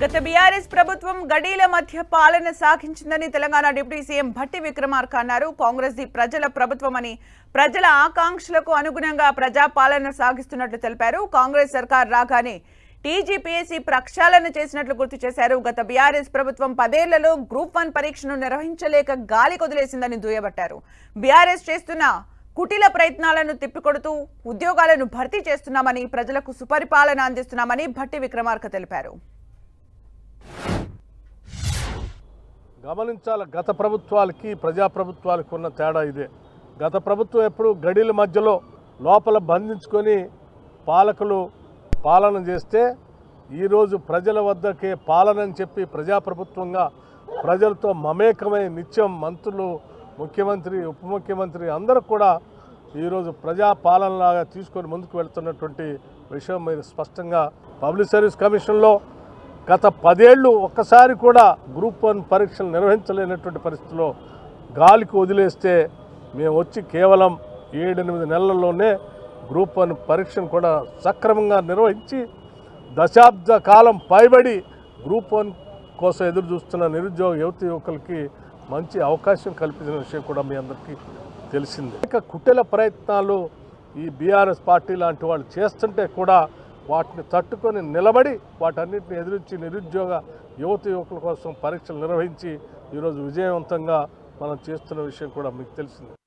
గత బీఆర్ఎస్ ప్రభుత్వం గడీల మధ్య పాలన సాగించిందని తెలంగాణ డిప్యూటీ సీఎం భట్టి విక్రమార్క అన్నారు. కాంగ్రెస్ ది ప్రజల ప్రభుత్వమని ప్రజల ఆకాంక్షలకు అనుగుణంగా ప్రజా పాలన సాగిస్తున్నట్లు తెలిపారు. కాంగ్రెస్ సర్కార్ రాగానే టీజీపీఎస్సీ ప్రక్షాళన చేసినట్లు గుర్తు చేశారు. గత బీఆర్ఎస్ ప్రభుత్వం పదేళ్ళలో గ్రూప్ వన్ పరీక్షను నిర్వహించలేక గాలి కొదిలేసిందని దుయ్యబట్టారు. బీఆర్ఎస్ చేస్తున్న కుటిల ప్రయత్నాలను తిప్పికొడుతూ ఉద్యోగాలను భర్తీ చేస్తున్నామని ప్రజలకు సుపరిపాలన అందిస్తున్నామని భట్టి విక్రమార్క తెలిపారు. గమనించాలి గత ప్రభుత్వాలకి ప్రజాప్రభుత్వాలకు ఉన్న తేడా ఇదే. గత ప్రభుత్వం ఎప్పుడు గడిల మధ్యలో లోపల బంధించుకొని పాలకులు పాలన చేస్తే ఈరోజు ప్రజల వద్దకే పాలన అని చెప్పి ప్రజాప్రభుత్వంగా ప్రజలతో మమేకమై నిత్యం మంత్రులు ముఖ్యమంత్రి ఉప ముఖ్యమంత్రి అందరూ కూడా ఈరోజు ప్రజా పాలనలాగా తీసుకొని ముందుకు వెళ్తున్నటువంటి విషయం మీరు స్పష్టంగా పబ్లిక్ సర్వీస్ కమిషన్లో గత పదేళ్ళు ఒక్కసారి కూడా గ్రూప్ వన్ పరీక్షలు నిర్వహించలేనటువంటి పరిస్థితిలో గాలికి వదిలేస్తే మేము వచ్చి కేవలం ఏడెనిమిది నెలల్లోనే గ్రూప్ వన్ పరీక్షను కూడా సక్రమంగా నిర్వహించి దశాబ్ద కాలం పైబడి గ్రూప్ వన్ కోసం ఎదురు చూస్తున్న నిరుద్యోగ యువతి యువకులకి మంచి అవకాశం కల్పించిన విషయం కూడా మీ అందరికీ తెలిసింది. ఇక కుట్టెల ప్రయత్నాలు ఈ బీఆర్ఎస్ పార్టీ లాంటి వాళ్ళు చేస్తుంటే కూడా వాటిని తట్టుకొని నిలబడి వాటన్నిటిని ఎదిరించి నిరుద్యోగ యువత యువకుల కోసం పరీక్షలు నిర్వహించి ఈరోజు విజయవంతంగా మనం చేస్తున్న విషయం కూడా మీకు తెలిసింది.